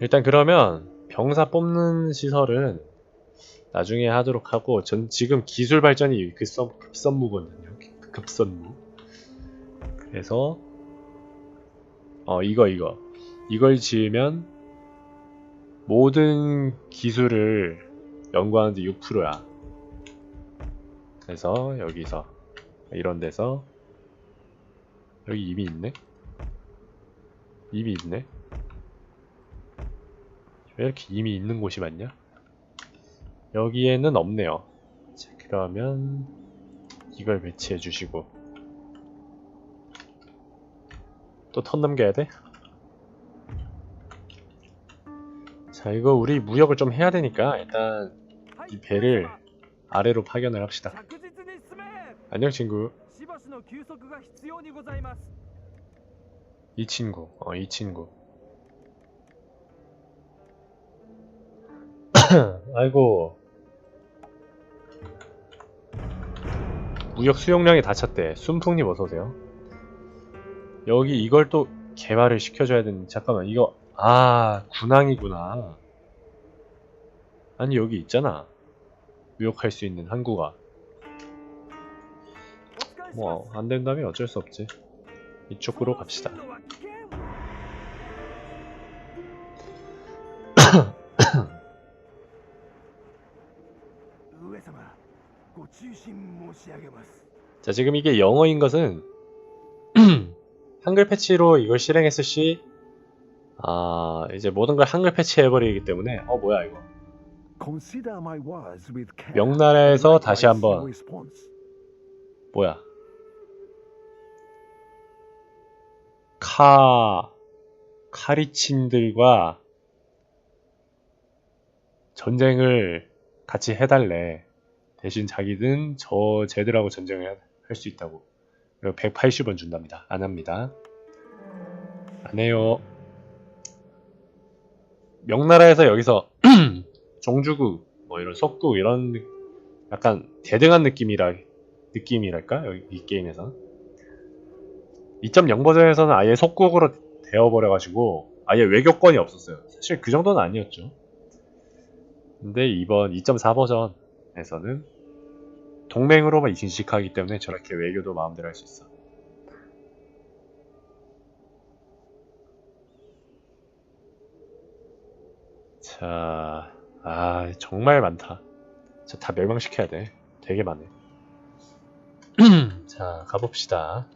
일단 그러면 병사 뽑는 시설은 나중에 하도록 하고 전 지금 기술 발전이 급선, 급선무거든요. 급선무. 그래서 어 이거 이거 이걸 지으면 모든 기술을 연구하는데 6%야. 그래서 여기서 이런 데서 여기 이미 있네. 이미 있네. 왜 이렇게 이미 있는 곳이 많냐? 여기에는 없네요. 자, 그러면 이걸 배치해 주시고 또 턴 넘겨야 돼? 자 이거 우리 무역을 좀 해야 되니까 일단 이 배를 아래로 파견을 합시다. 안녕 친구. 이 친구, 어 이 친구. 아이고. 무역 수용량이 다 찼대. 순풍님 어서오세요. 여기 이걸 또 개발을 시켜줘야 되는 잠깐만 이거 아 군항이구나. 아니 여기 있잖아. 무역할 수 있는 항구가. 뭐 안된다면 어쩔 수 없지. 이쪽으로 갑시다. 자, 지금 이게 영어인 것은 한글 패치로 이걸 실행했을 시 아, 이제 모든 걸 한글 패치해버리기 때문에 어, 뭐야 이거. 명나라에서 다시 한번. 뭐야 카 카리친들과 전쟁을 같이 해달래 대신 자기는 저 쟤들하고 전쟁을 할 수 있다고. 그리고 180원 준답니다. 안 합니다. 안 해요. 명나라에서 여기서 종주국 뭐 이런 속국 이런 약간 대등한 느낌이라 느낌이랄까? 여기 이 게임에서. 2.0 버전에서는 아예 속국으로 되어버려가지고 아예 외교권이 없었어요. 사실 그 정도는 아니었죠. 근데 이번 2.4 버전 에서는 동맹으로만 인식하기 때문에 저렇게 외교도 마음대로 할 수 있어. 자, 아, 정말 많다. 저 다 멸망시켜야 돼. 되게 많네. 자, 가봅시다.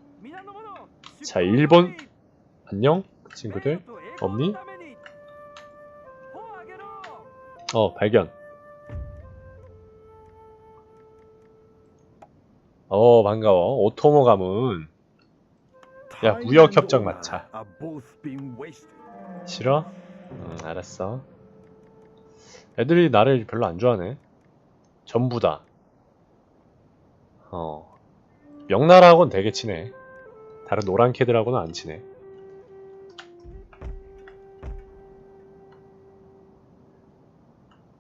자, 일본. 안녕, 친구들. 없니? 어, 발견. 어 반가워. 오토모 가문. 야, 무역 협정 wasted. 싫어? 응 알았어. 애들이 나를 별로 안 좋아하네. 전부 다어. 명나라하고는 되게 친해. 다른 노란 캐들하고는 안 친해.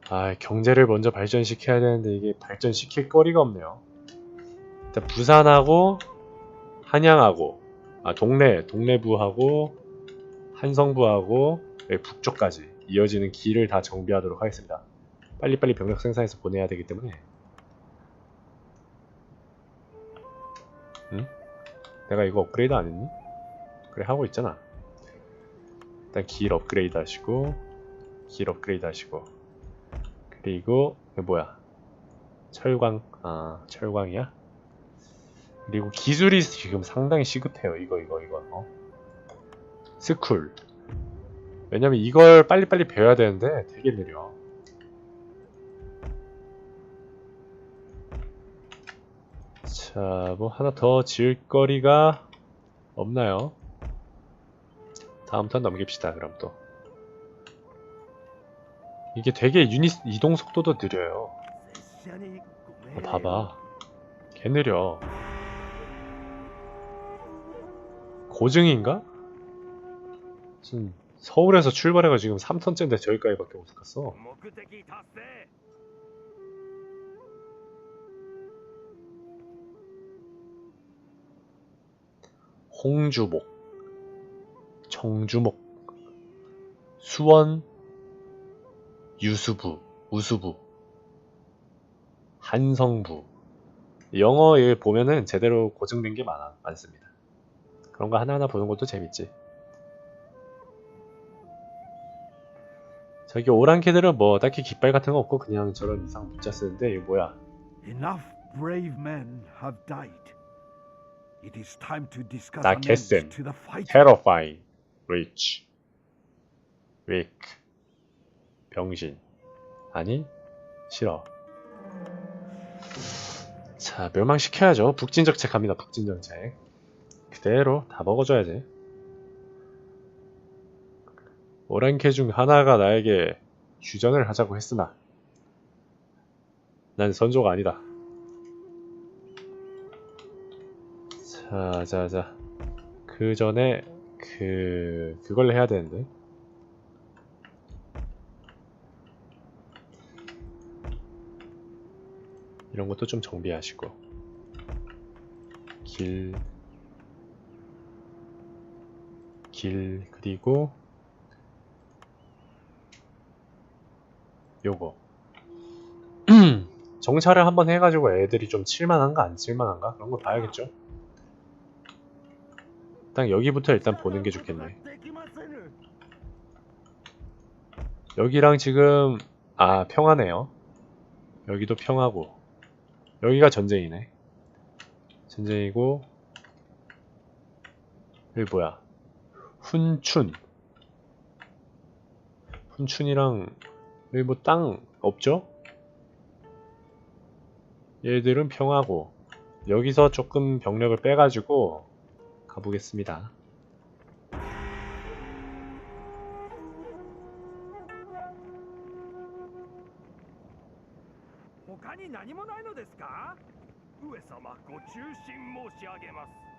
아 경제를 먼저 발전시켜야 되는데 이게 발전시킬 거리가 없네요 일단 부산하고 한양하고 아 동래 동래부하고 한성부하고 여기 북쪽까지 이어지는 길을 다 정비하도록 하겠습니다. 빨리빨리 병력 생산해서 보내야 되기 때문에 응? 내가 이거 업그레이드 안 했니? 그래 하고 있잖아. 일단 길 업그레이드 하시고 길 업그레이드 하시고 그리고 이거 뭐야 철광 아 철광이야? 그리고 기술이 지금 상당히 시급해요. 이거 이거 이거. 어? 스쿨. 왜냐면 이걸 빨리빨리 배워야 되는데 되게 느려. 자 뭐 하나 더 지을 거리가 없나요? 다음 턴 넘깁시다 그럼 또. 이게 되게 유닛 이동 속도도 느려요. 어, 봐봐. 개 느려. 고증인가? 지금 서울에서 출발해가 지금 3톤째인데 저기까지밖에 못 갔어. 홍주목, 정주목, 수원, 유수부, 우수부, 한성부. 영어에 보면은 제대로 고증된 게 많아, 많습니다. 그런 거 하나하나 보는 것도 재밌지. 저기 오랑캐들은 뭐 딱히 깃발 같은 거 없고 그냥 저런 이상 문자 쓰는데 이거 뭐야? Enough brave men have died. It is time to discuss 나 개쌤. terrifying, rich, weak, 병신. 아니, 싫어. 자, 멸망시켜야죠. 북진정책 갑니다, 북진정책. 그대로 다 먹어줘야지. 오랑캐 중 하나가 나에게 휴전을 하자고 했으나, 난 선조가 아니다. 자, 자, 자. 그 전에 그 그걸 해야 되는데 이런 것도 좀 정비하시고 길, 길 그리고 요거 정찰을 한번 해가지고 애들이 좀 칠만한가 안 칠만한가 그런 거 봐야겠죠. 일단 여기부터 일단 보는 게 좋겠네. 여기랑 지금 아 평화네요. 여기도 평화고 여기가 전쟁이네. 전쟁이고 여기 뭐야? 훈춘. 훈춘이랑 여기 뭐 땅 없죠? 얘들은 평화고 여기서 조금 병력을 빼가지고 가보겠습니다. 他に何もないのですか上様ご中心申し上げます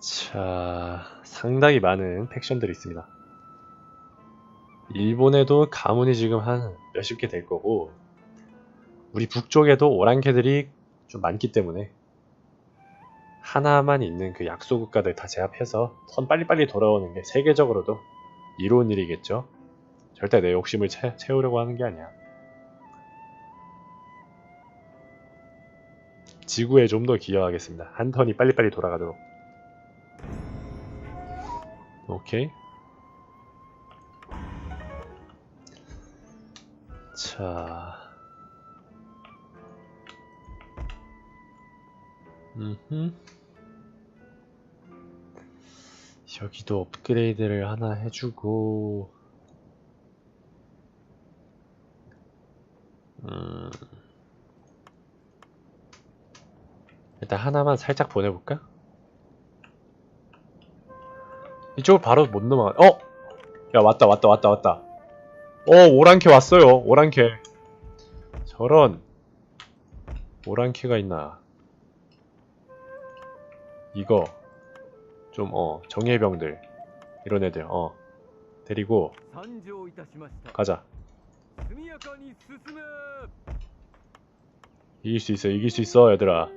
자, 상당히 많은 팩션들이 있습니다. 일본에도 가문이 지금 한 몇십 개 될 거고, 우리 북쪽에도 오랑캐들이 좀 많기 때문에, 하나만 있는 그 약소 국가들 다 제압해서 선 빨리빨리 돌아오는 게 세계적으로도 이로운 일이겠죠. 절대 내 욕심을 채, 채우려고 하는 게 아니야. 지구에 좀 더 기여하겠습니다. 한 턴이 빨리빨리 돌아가도록. 오케이. 자. 음흠. 여기도 업그레이드를 하나 해주고, 음. 일단 하나만 살짝 보내볼까? 이쪽을 바로 못 넘어가. 어! 야, 왔다, 왔다, 왔다, 왔다. 어, 오랑캐 왔어요. 오랑캐. 저런. 오랑캐가 있나. 이거. 좀 어 정예병들 이런 애들 어 데리고 가자. 이길 수 있어 이길 수 있어 얘들아.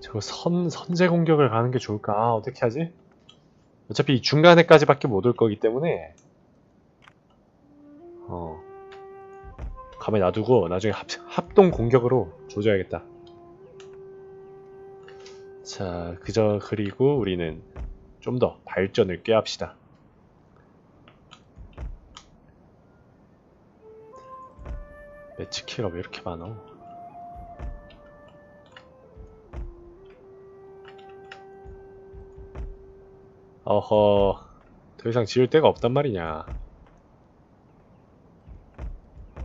저거 선, 선제 공격을 가는 게 좋을까? 아, 어떻게 하지? 어차피 이 중간에까지밖에 못 올 거기 때문에. 어. 가만히 놔두고 나중에 합, 합동 공격으로 조져야겠다. 자, 그저 그리고 우리는 좀 더 발전을 꾀합시다. 매치키가 왜 이렇게 많어? 어허, 더 이상 지을 데가 없단 말이냐.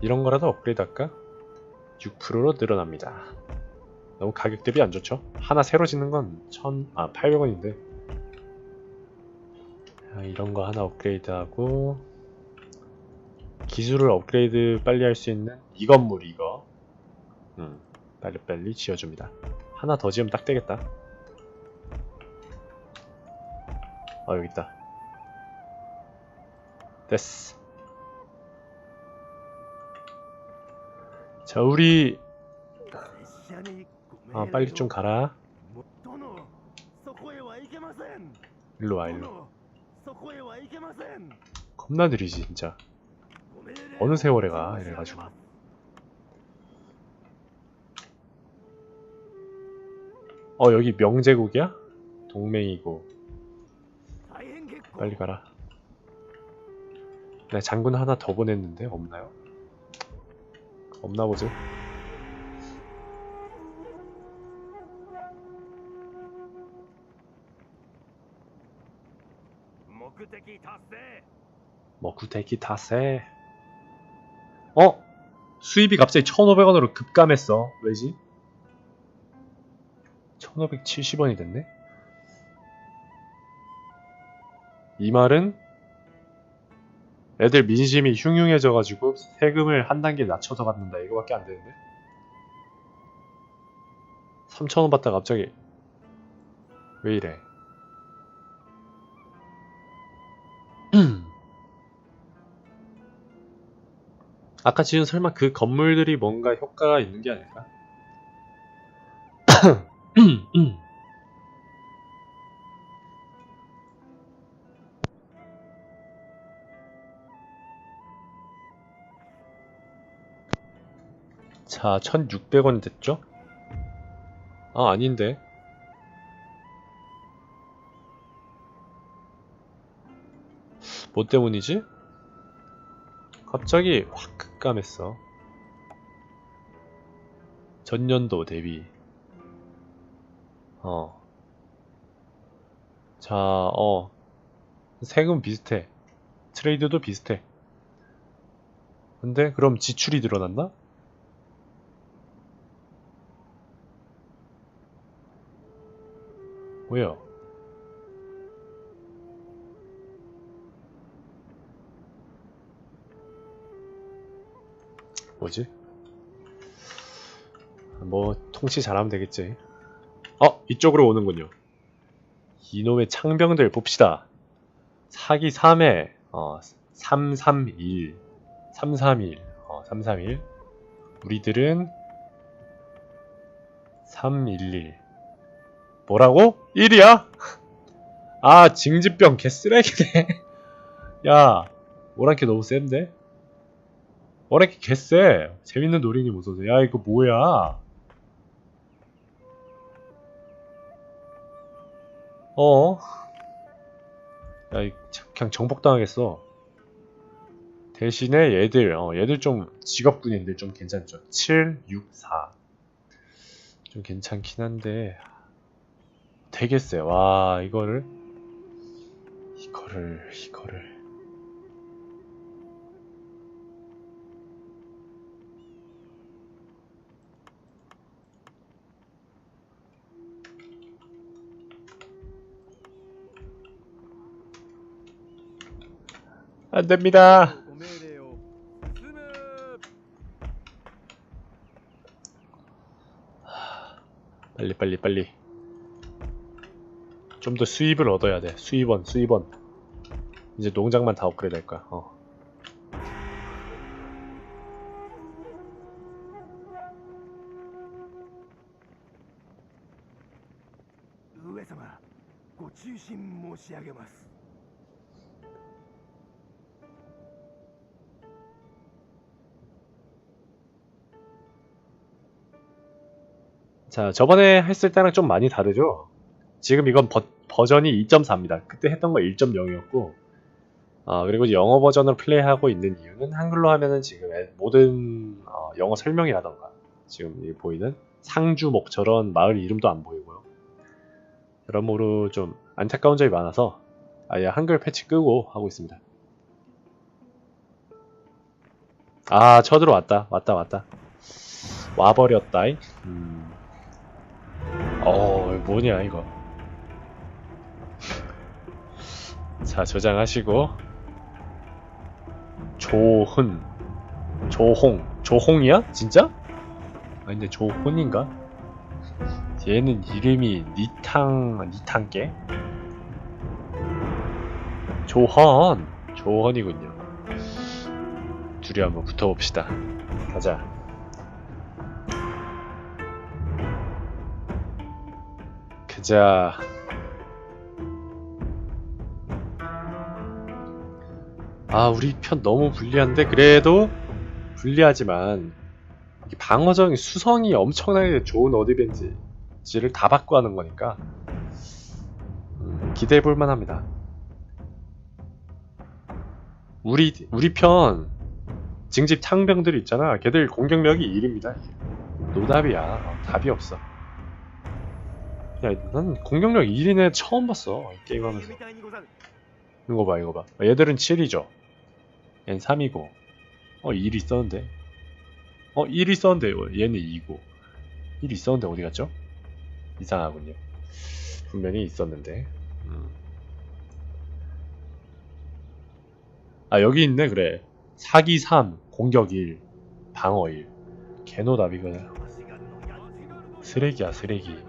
이런 거라도 업그레이드 할까? 6%로 늘어납니다. 너무 가격 대비 안 좋죠? 하나 새로 짓는 건 1,000, 아 800원인데. 아, 이런 거 하나 업그레이드하고 기술을 업그레이드 빨리 할 수 있는 이 건물 이거. 음, 빨리빨리 지어줍니다. 하나 더 지으면 딱 되겠다. 아 여기 있다. 됐어. 자 우리 아, 아 빨리 좀 가라. 일로와 일로. 겁나 느리지 진짜. 어느 세월에 가? 이래가지고. 어 여기 명제국이야? 동맹이고. 빨리 가라. 나 장군 하나 더 보냈는데 없나요? 없나 보죠? 머구대기 다세 어? 수입이 갑자기 1500원으로 급감했어 왜지? 1570원이 됐네? 이 말은 애들 민심이 흉흉해져가지고 세금을 한 단계 낮춰서 받는다 이거밖에 안 되는데 3,000원 받다 갑자기 왜 이래 아까 지은 설마 그 건물들이 뭔가 효과가 있는 게 아닐까? 자, 1600원 됐죠? 아, 아닌데. 뭐 때문이지? 갑자기 확 급감했어. 전년도 대비. 어. 자, 어. 세금 비슷해. 트레이드도 비슷해. 근데 그럼 지출이 늘어났나? 왜요? 뭐지? 뭐 통치 잘하면 되겠지. 어 이쪽으로 오는군요. 이놈의 창병들 봅시다. 사기 3회 어 331, 331, 어 331. 우리들은 311. 뭐라고? 1이야? 아 징집병 개쓰레기네. 야 오랑캐 너무 센데? 오랑캐 개쎄. 재밌는 놀이니 무서워서. 야 이거 뭐야? 어? 야, 이 그냥 정복당하겠어. 대신에 얘들, 어, 얘들 좀 직업군인들 좀 괜찮죠. 7, 6, 4. 좀 괜찮긴 한데 세. 와, 이거를 이거를 이거를 안 됩니다. 빨리 빨리 빨리. 좀 더 수입을 얻어야 돼. 수입원 수입원. 이제 농장만 다 업그레이드 할 거야. 어. 자, 저번에 했을 때랑 좀 많이 다르죠? 지금 이건 버, 버전이 2.4입니다. 그때 했던 거 1.0이었고, 어, 그리고 영어 버전으로 플레이하고 있는 이유는 한글로 하면은 지금 애- 모든 어, 영어 설명이라던가, 지금 이 보이는 상주목 저런 마을 이름도 안 보이고요. 여러모로 좀 안타까운 점이 많아서 아예 한글 패치 끄고 하고 있습니다. 아, 쳐들어왔다. 왔다, 왔다. 와버렸다이. 음. 어, 뭐냐, 이거. 자, 저장하시고. 조훈. 조홍. 조홍이야? 진짜? 아, 근데 조훈인가? 얘는 이름이 니탕, 니탕께? 조헌 조헌이군요 둘이 한번 붙어봅시다 가자 가자 아 우리 편 너무 불리한데 그래도 불리하지만 방어적인 수성이 엄청나게 좋은 어드벤지를 다 받고 하는 거니까 음, 기대해 볼 만 합니다. 우리 우리 편 징집 창병들 있잖아. 걔들 공격력이 1입니다. 노답이야. 어, 답이 없어. 야, 난 공격력 1인 애 처음 봤어. 이 게임하면서. 이거 봐, 이거 봐. 얘들은 7이죠. 얜 3이고. 어, 1이 있었는데. 어, 1이 있었는데, 얘는 2고. 1이 있었는데 어디 갔죠? 이상하군요. 분명히 있었는데. 음. 아, 여기 있네, 그래. 사기 3, 공격 1, 방어 1. 개노답, 이거. 쓰레기야, 쓰레기.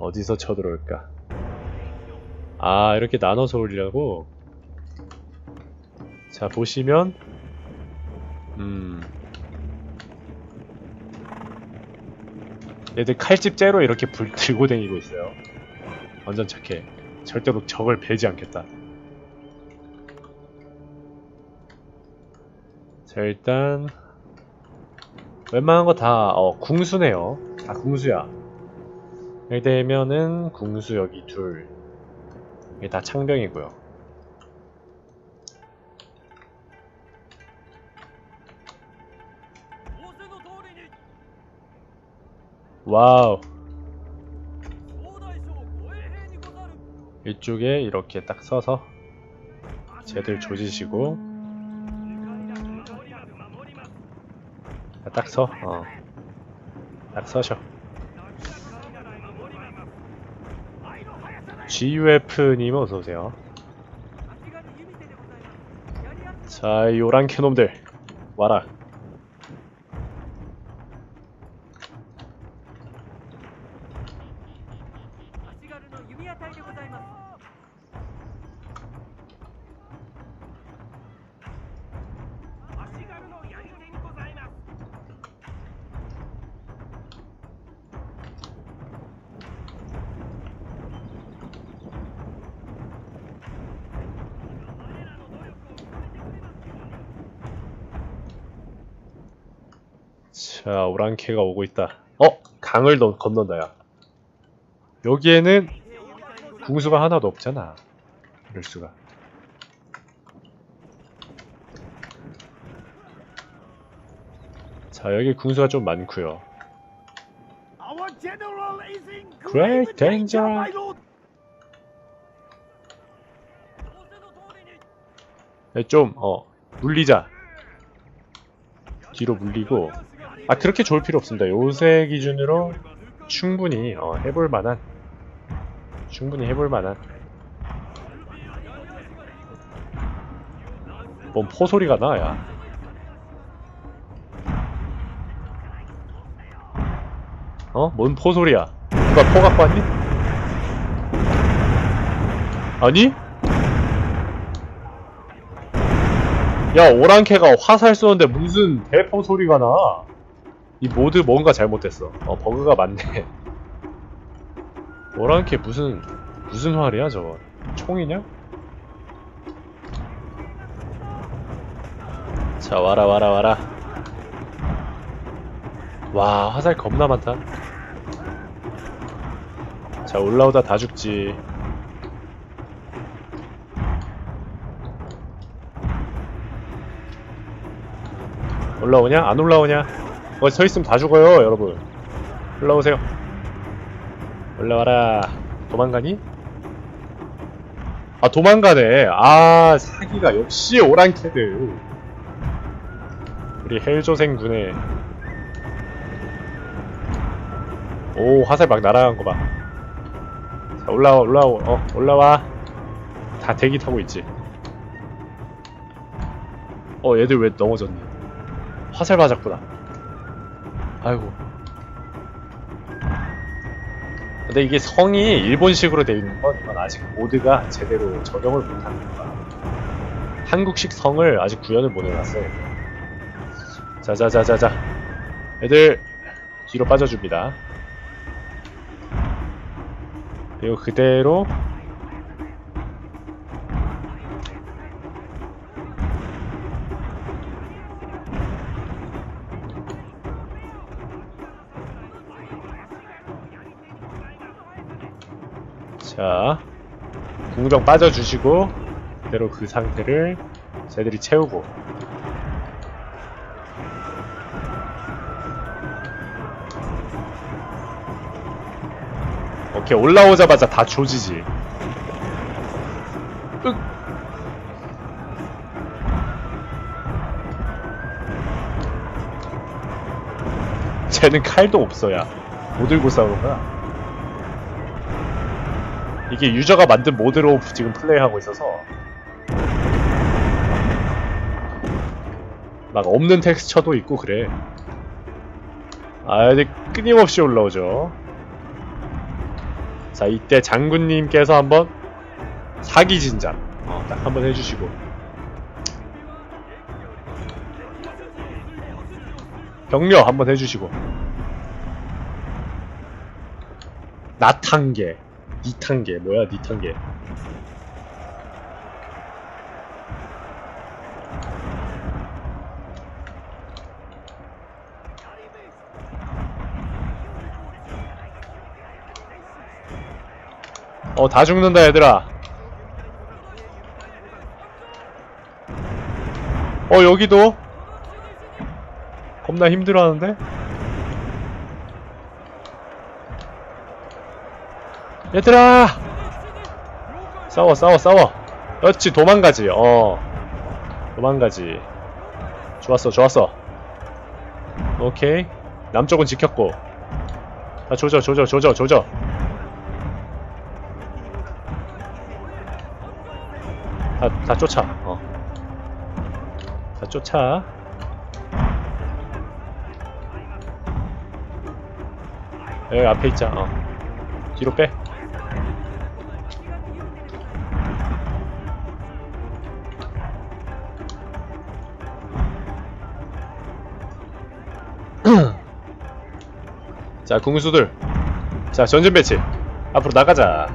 어디서 쳐들어올까? 아, 이렇게 나눠서 올리려고? 자, 보시면, 음. 얘들 칼집 째로 이렇게 불 들고 다니고 있어요. 완전 착해. 절대로 적을 베지 않겠다. 자, 일단, 웬만한 거 다, 어, 궁수네요. 다 궁수야. 여기 되면은 궁수 여기 둘. 이게 다 창병이고요. 와우. 이쪽에 이렇게 딱 서서 쟤들 조지시고 딱 서. 어. 딱 서셔. GUF님 어서오세요. 자, 이 오랑캐 놈들. 와라. 자, 오랑캐가 오고 있다. 어? 강을 너, 건넌다, 야. 여기에는 궁수가 하나도 없잖아. 이럴 수가. 자, 여기 궁수가 좀 in Great danger. 네, 좀, 어, 물리자. 뒤로 물리고. 아, 그렇게 좋을 필요 없습니다. 요새 기준으로 충분히, 어, 해볼 만한. 충분히 해볼 만한. 뭔 포소리가 나, 야. 어? 뭔 포소리야? 누가 포 갖고 왔니? 아니? 야 오랑캐가 화살 쏘는데 무슨 대포 소리가 나? 이 모드 뭔가 잘못됐어. 어 버그가 많네. 오랑캐 무슨 무슨 활이야 저거? 총이냐? 자 와라 와라 와라. 와 화살 겁나 많다. 자 올라오다 다 죽지. 올라오냐? 안 올라오냐? 거기 서 있으면 다 죽어요, 여러분. 올라오세요. 올라와라. 도망가니? 아, 도망가네. 아, 사기가 역시 오랑캐드. 우리 헬조생 군의 오, 화살 막 날아간 거 봐. 자, 올라와, 올라와, 어, 올라와. 다 대기 타고 있지. 어, 얘들 왜 넘어졌니? 화살 맞았구나. 아이고. 근데 이게 성이 일본식으로 되어 있는 건 이건 아직 모드가 제대로 적용을 못하는 거야. 한국식 성을 아직 구현을 못 해놨어요. 자자자자자. 애들 뒤로 빠져줍니다. 그리고 그대로 자 궁정 빠져주시고 그대로 그 상태를 쟤들이 채우고. 오케이 올라오자마자 다 조지지. 윽. 쟤는 칼도 없어야 뭐 들고 싸우는 거야 이게 유저가 만든 모드로 지금 플레이하고 있어서 막 없는 텍스처도 있고 그래. 아 근데 끊임없이 올라오죠. 자 이때 장군님께서 한번 사기 진작 어, 딱 한번 해주시고. 격려 한번 해주시고. 나탄개 니탄개 뭐야 니탄개 어다 죽는다 얘들아. 어 여기도? 겁나 힘들어하는데 얘들아! 싸워 싸워 싸워. 그렇지 도망가지. 어. 도망가지. 좋았어 좋았어. 오케이. 남쪽은 지켰고. 다 조져 조져 조져 조져. 다, 다 쫓아. 어. 다 쫓아. 여기 앞에 있자. 어. 뒤로 빼 자, 궁수들. 자, 전진 배치. 앞으로 나가자.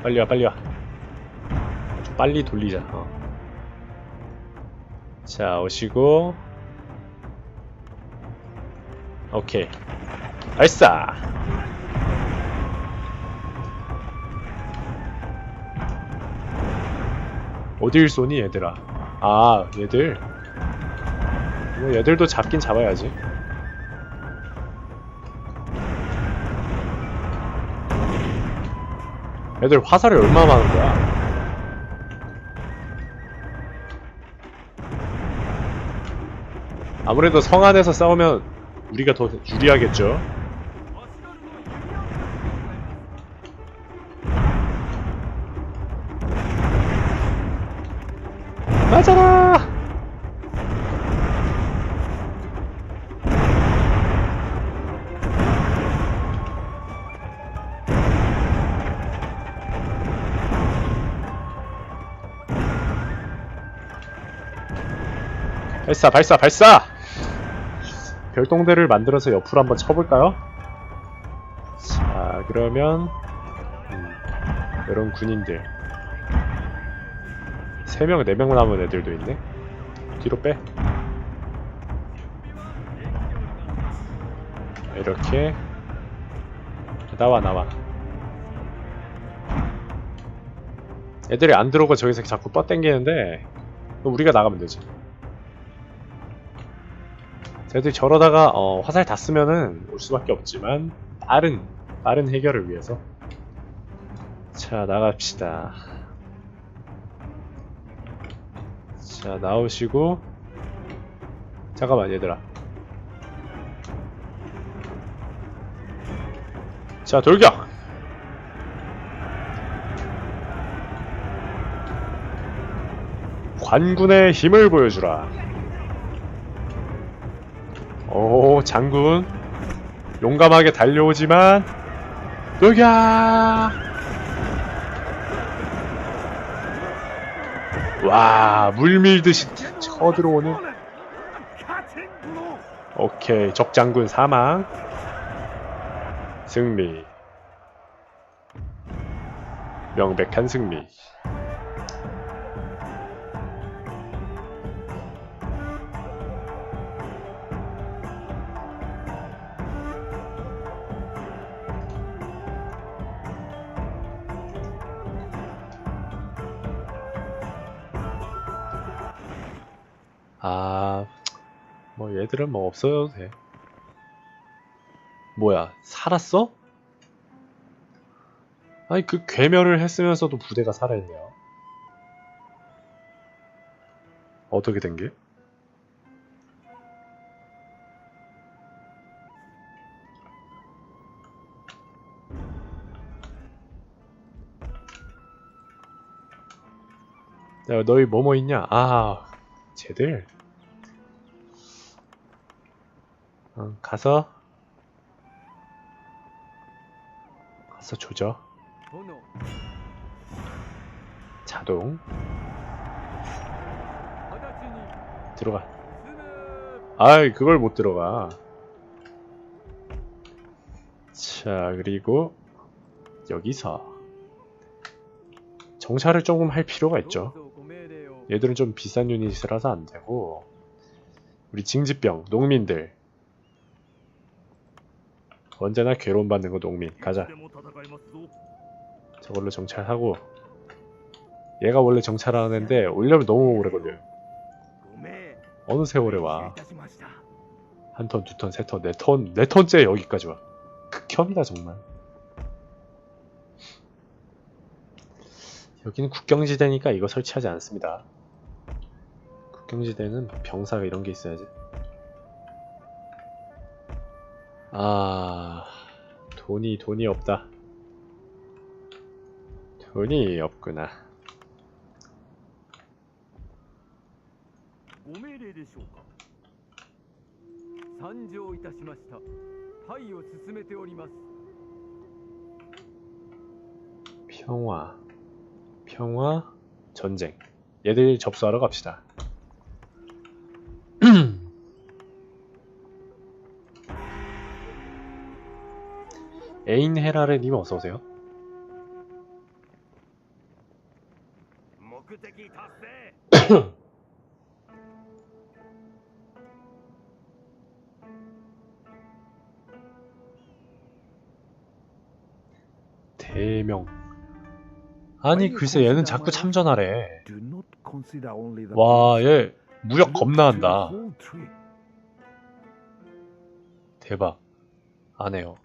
빨리 와, 빨리 와. 좀 빨리 돌리자. 어. 자, 오시고. 오케이. 발사! 어딜 쏘니 얘들아? 아 얘들? 뭐 얘들도 잡긴 잡아야지. 애들 화살이 얼마나 많은 거야? 아무래도 성 안에서 싸우면 우리가 더 유리하겠죠 발사, 발사, 발사! 별동대를 만들어서 옆으로 한번 쳐볼까요? 자, 그러면 음, 이런 군인들 3명, 4명 남은 애들도 있네. 뒤로 빼. 이렇게. 나와, 나와. 애들이 안 들어오고 저기서 자꾸 뻗땡기는데, 그럼 우리가 나가면 되지. 애들이 저러다가, 어, 화살 다 쓰면은 올 수밖에 없지만, 빠른, 빠른 해결을 위해서. 자, 나갑시다. 자 나오시고 잠깐만 얘들아 자 돌격 관군의 힘을 보여주라. 오, 장군. 용감하게 달려오지만, 녹야! 와, 물밀듯이 쳐들어오는. 오케이, 적장군 사망. 승리. 명백한 승리. 뭐 얘들은 뭐 없어도 돼. 뭐야, 살았어? 아니 그 괴멸을 했으면서도 부대가 살아있네요. 어떻게 된 게? 야, 너희 뭐뭐 있냐? 아, 쟤들. 어, 가서 가서 조져. 자동. 들어가. 아이 그걸 못 들어가. 자 그리고 여기서 정찰을 조금 할 필요가 있죠. 얘들은 좀 비싼 유닛이라서 안되고 우리 징집병 농민들. 언제나 괴로움받는 거 농민. 가자. 저걸로 정찰하고 얘가 원래 정찰하는 데 올려면 너무 오래 걸려요. 어느 세월에 와 한 턴, 두 턴, 세 턴, 네 턴, 네 턴째 여기까지 와. 극혐이다 정말. 여기는 국경지대니까 이거 설치하지 않습니다. 국경지대는 병사가 이런 게 있어야지. 아 돈이 돈이 없다. 돈이 없구나. 평화. 평화 전쟁. 얘들 접수하러 갑시다. 에인헤라레님 어서오세요. 대명. 아니 글쎄 얘는 자꾸 참전하래. 와 얘 무력 겁나 한다. 대박. 안 해요.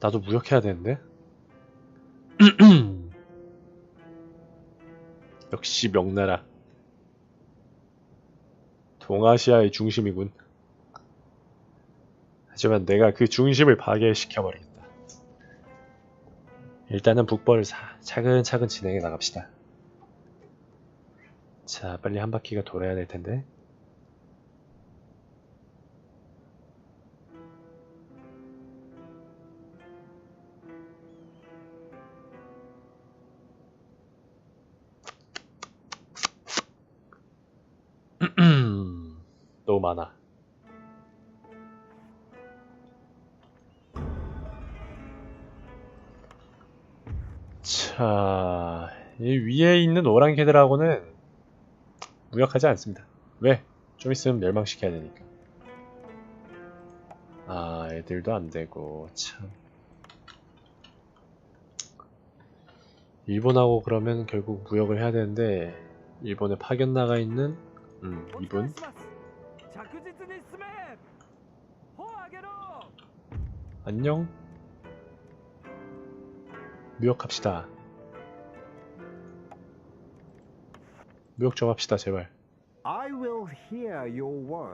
나도 무력해야 되는데? 역시 명나라. 동아시아의 중심이군. 하지만 내가 그 중심을 파괴시켜버리겠다. 일단은 북벌을 사- 차근차근 진행해 나갑시다. 자, 빨리 한 바퀴가 돌아야 될 텐데. 많아 자, 이 위에 있는 오랑캐들하고는 무역하지 않습니다. 왜? 좀 있으면 멸망시켜야 되니까. 아, 애들도 안 되고, 참. 일본하고 그러면 결국 무역을 해야 되는데, 일본에 파견 나가 있는, 음, 이분. します着実に進め砲を上げろ 안녕? 무역합시다. 무역 좀 합시다, 제발. I will hear your word.